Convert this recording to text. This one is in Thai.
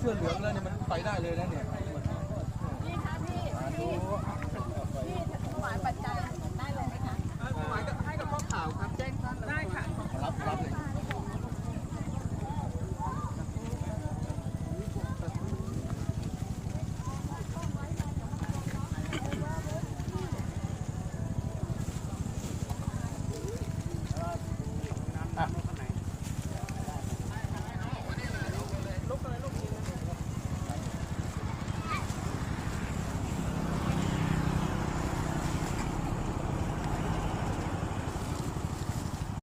เสื้อเหลืองแล้วเนี่ยมันไปได้เลยนะเนี่ย